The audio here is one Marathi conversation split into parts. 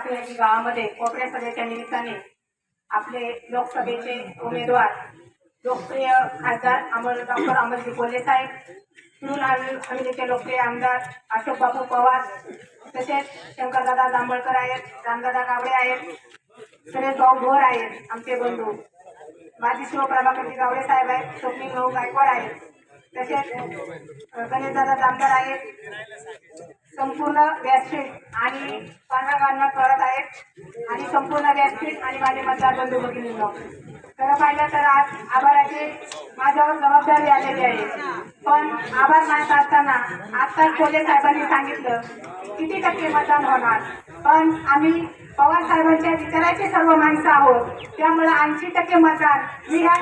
टाकळी गावामध्ये कोपऱ्या सभेच्या निमित्ताने आपले लोकसभेचे उमेदवार लोकप्रिय खासदार अमर डॉक्टर अमरजी कोल्हे साहेब तृणमूल हवेलीचे लोकप्रिय आमदार अशोक बापू पवार तसेच शंकरदादा जांभळकर आहेत रामदादा गावडे आहेत सुरेश भाऊ भोर आहेत आमचे बंधू. माजी शिवप्रभाकरजी गावडे साहेब आहेत स्वप्नील भाऊ गायकवाड आहेत तसेच गणेशदादा जामदार आहेत संपूर्ण व्यासपीठ आणि पानागांना करत आहेत. आणि संपूर्ण व्यासपीठ आणि माझे मतदार बंधू खरं पाहिलं तर आज आभाराची माझ्यावर जबाबदारी आलेली आहे. पण आभार मानत असताना आत्ताच कोले साहेबांनी सांगितलं किती टक्के मतदान होणार? पण आम्ही पवार साहेबांच्या विचाराचे सर्व माणसं आहोत. त्यामुळे ऐंशी टक्के मतदान मी ह्या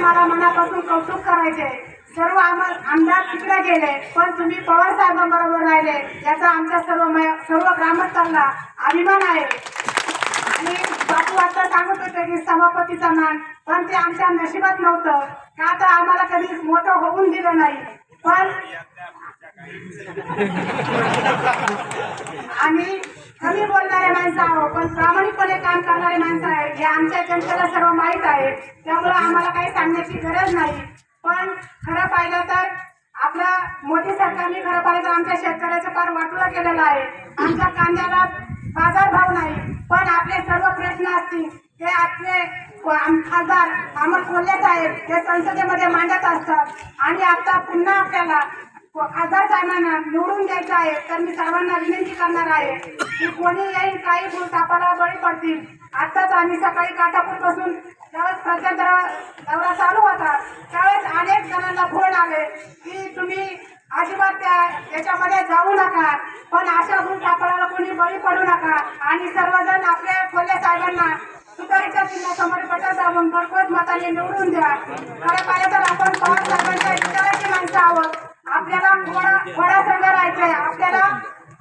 मला मनापासून कौतुक करायचे. सर्व आमदार तिकडे गेले पण तुम्ही पवार साहेबांबरोबर राहिले. याचा आमच्या सर्व सर्व ग्रामस्थांना अभिमान आहे. आणि बापू आता सांगत होते की सभापतीचा मान पण ते आमच्या नशिबात नव्हतं. का तर आम्हाला कधी मोठं होऊन दिलं नाही. पण आम्ही कमी बोलणारे माणसं आहोत पण प्रामाणिकपणे काम करणारे माणसं आहेत हे आमच्या जनतेला सर्व माहीत आहे. त्यामुळं आम्हाला काही सांगण्याची गरज नाही. पण खरं पाहिलं तर आपल्या मोदी सरकारने खरं पाहिलं तर आमच्या शेतकऱ्याचं फार वाटोळा केलेला आहे. आमच्या कांद्याला बाजारभाव नाही पण आपले सर्व प्रश्न असतील ते आपले आम- खासदार अमर कोल्हे साहेब हे संसदेमध्ये मांडत असतात. आणि आता पुन्हा आपल्याला हो, खासदार साहेबांना निवडून द्यायचं आहे तर मी सर्वांना विनंती करणार आहे की कोणी येईल काही भूल बळी पडतील. आताच आम्ही सकाळी काठापूरपासून ज्यावेळेस प्रचार दौरा दौरा चालू होता त्यावेळेस अनेक जणांना फोन आले की तुम्ही अजिबात त्या याच्यामध्ये जाऊ नका पण अशा भूल सापडाला कोणी बळी पडू नका. आणि सर्वजण आपल्या खोल्या साहेबांना तुतारीच्या चिन्हासमोर पटत जाऊन भरपूर मताने निवडून द्या. खरं पाहिलं तर आपण पवार साहेबांच्या विचाराची माणसं आहोत. आपल्याला घोडा संघ जायचं आहे आपल्याला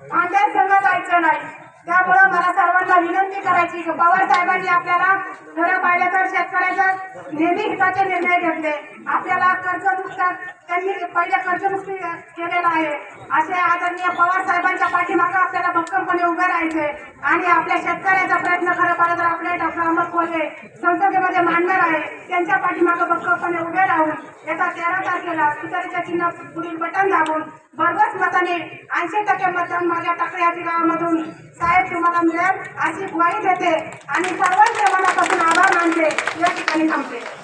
भांड्या संघ जायचं नाही. त्यामुळं मला सर्वांना विनंती करायची. की पवार साहेबांनी आपल्याला खरं पाहिलं तर शेतकऱ्याचं नेहमी हिताचे निर्णय घेतले. आपल्याला कर्जमुक्त त्यांनी पहिले कर्जमुक्ती केलेला आहे. असे आदरणीय पवार साहेबांच्या पाठीमागं आपल्याला भक्कमपणे उभं राहायचे आणि आपल्या शेतकऱ्याचा प्रयत्न खरं पाहिलं तर आपले डॉक्टर अहमद कोल्हे संसदेमध्ये मांडणार आहे. त्यांच्या पाठीमागं भक्कमपणे उभे राहून येत्या तेरा तारखेला तुतारीच्या चिन्ह पुढील बटन दाबून भरघोस मताने ऐंशी टक्के मतदान माझ्या टाकळ्याची गावामधून साहेब तुम्हाला मिळेल अशी ग्वाही देते आणि सर्वांचे मनापासून आभार मानते. या ठिकाणी थांबते.